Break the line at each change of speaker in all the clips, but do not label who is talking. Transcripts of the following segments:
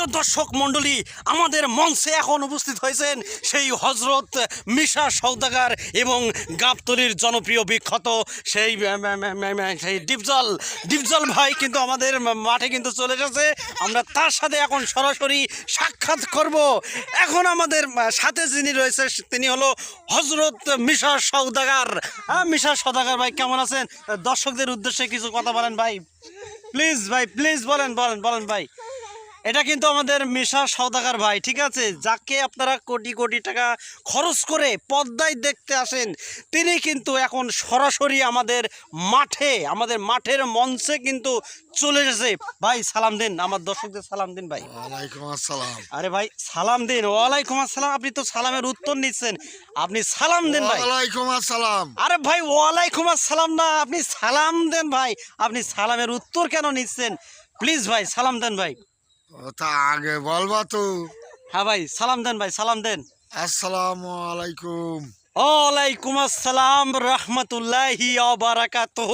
প্রিয় দর্শক মণ্ডলী, আমাদের মঞ্চে এখন উপস্থিত হয়েছেন সেই হজরত মিশা সৌদাগার এবং গাবতলির জনপ্রিয় বিখ্যাত সেই সেই ডিপজল। ডিপজল ভাই কিন্তু আমাদের মাঠে কিন্তু চলে গেছে। আমরা তার সাথে এখন সরাসরি সাক্ষাৎ করব। এখন আমাদের সাথে যিনি রয়েছে, তিনি হলো হজরত মিশা সৌদাগার হ্যাঁ মিশা সৌদাগার ভাই, কেমন আছেন? দর্শকদের উদ্দেশ্যে কিছু কথা বলেন ভাই। প্লিজ ভাই প্লিজ বলেন বলেন বলেন ভাই। এটা কিন্তু আমাদের মিশা সৌদাগার ভাই ঠিক আছে? যাকে আপনারা কোটি কোটি টাকা খরচ করে পদ্মায় দেখতে আসেন তিনি কিন্তু এখন সরাসরি আমাদের মাঠে আমাদের মাঠের মঞ্চে কিন্তু চলে এসেছে। ভাই সালাম দিন আমার দর্শকদের সালাম দিন ভাই।
ওয়ালাইকুম আসসালাম।
আরে ভাই সালাম দিন ওয়ালাইকুম আসসালাম আপনি তো সালামের উত্তর নিচ্ছেন। আপনি সালাম দেন ভাই।
ওয়ালাইকুম আসসালাম।
আরে ভাই ওয়ালাইকুম আসসালাম না আপনি সালাম দেন ভাই। আপনি সালামের উত্তর কেন নিচ্ছেন? প্লিজ ভাই সালাম দেন ভাই।
তা আগে বলবা তো।
হ্যাঁ ভাই সালাম দেন ভাই সালাম দেন।
আসসালামু আলাইকুম
ওয়ালাইকুম আসসালাম রহমতুল্লাহি বারাকাতুহ।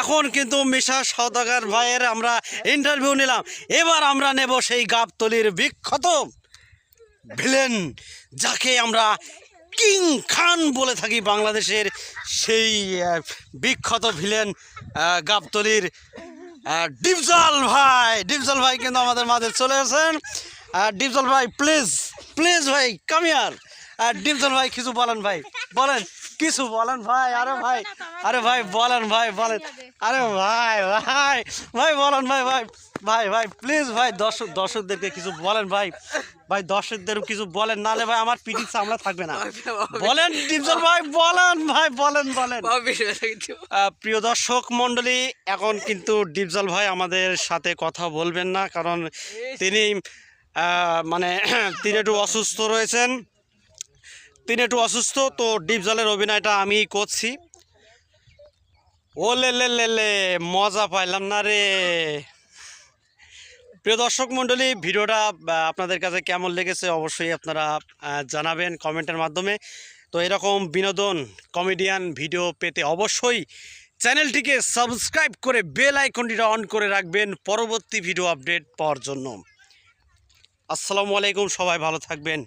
এখন কিন্তু মিশা সদাগার ভাইয়ের আমরা ইন্টারভিউ নিলাম। এবার আমরা নেব সেই গাবতলির বিখ্যাত ভিলেন যাকে আমরা কিং খান বলে থাকি বাংলাদেশের সেই বিখ্যাত ভিলেন গাবতলির ডিপজল ভাই ডিপজল ভাই কিন্তু আমাদের মাঝে চলে আর ডিপজল ভাই প্লিজ প্লিজ ভাই কাম ইয়ার আর ডিপজল ভাই, কিছু বলেন ভাই। বলেন, কিছু বলেন ভাই, আরে ভাই আরে ভাই, বলেন ভাই, বলেন। আরে ভাই ভাই ভাই বলেন ভাই ভাই ভাই ভাই প্লিজ ভাই দর্শক দর্শকদেরকে কিছু বলেন ভাই। ভাই দর্শকদের কিছু বলেন নালে ভাই আমার পিঠি চামড়া থাকবে না। বলেন ডিপজল ভাই বলেন ভাই বলেন বলেন। প্রিয় দর্শক মণ্ডলী এখন কিন্তু ডিপজল ভাই আমাদের সাথে কথা বলবেন না কারণ তিনি মানে তিনি একটু অসুস্থ রয়েছেন। তিনি একটু অসুস্থ তো ডিপজলের অভিনয়টা আমি করছি। ও লে লে লে লে, মজা পাইলাম না রে। প্রিয় দর্শক মণ্ডলী, ভিডিওটা আপনাদের কাছে কেমন লেগেছে অবশ্যই আপনারা জানাবেন কমেন্টের মাধ্যমে। তো এরকম বিনোদন, কমেডিয়ান ভিডিও পেতে অবশ্যই চ্যানেলটিকে সাবস্ক্রাইব করে বেল আইকনটিটা অন করে রাখবেন পরবর্তী ভিডিও আপডেট পাওয়ার জন্য। আসসালামু আলাইকুম, সবাই ভালো থাকবেন।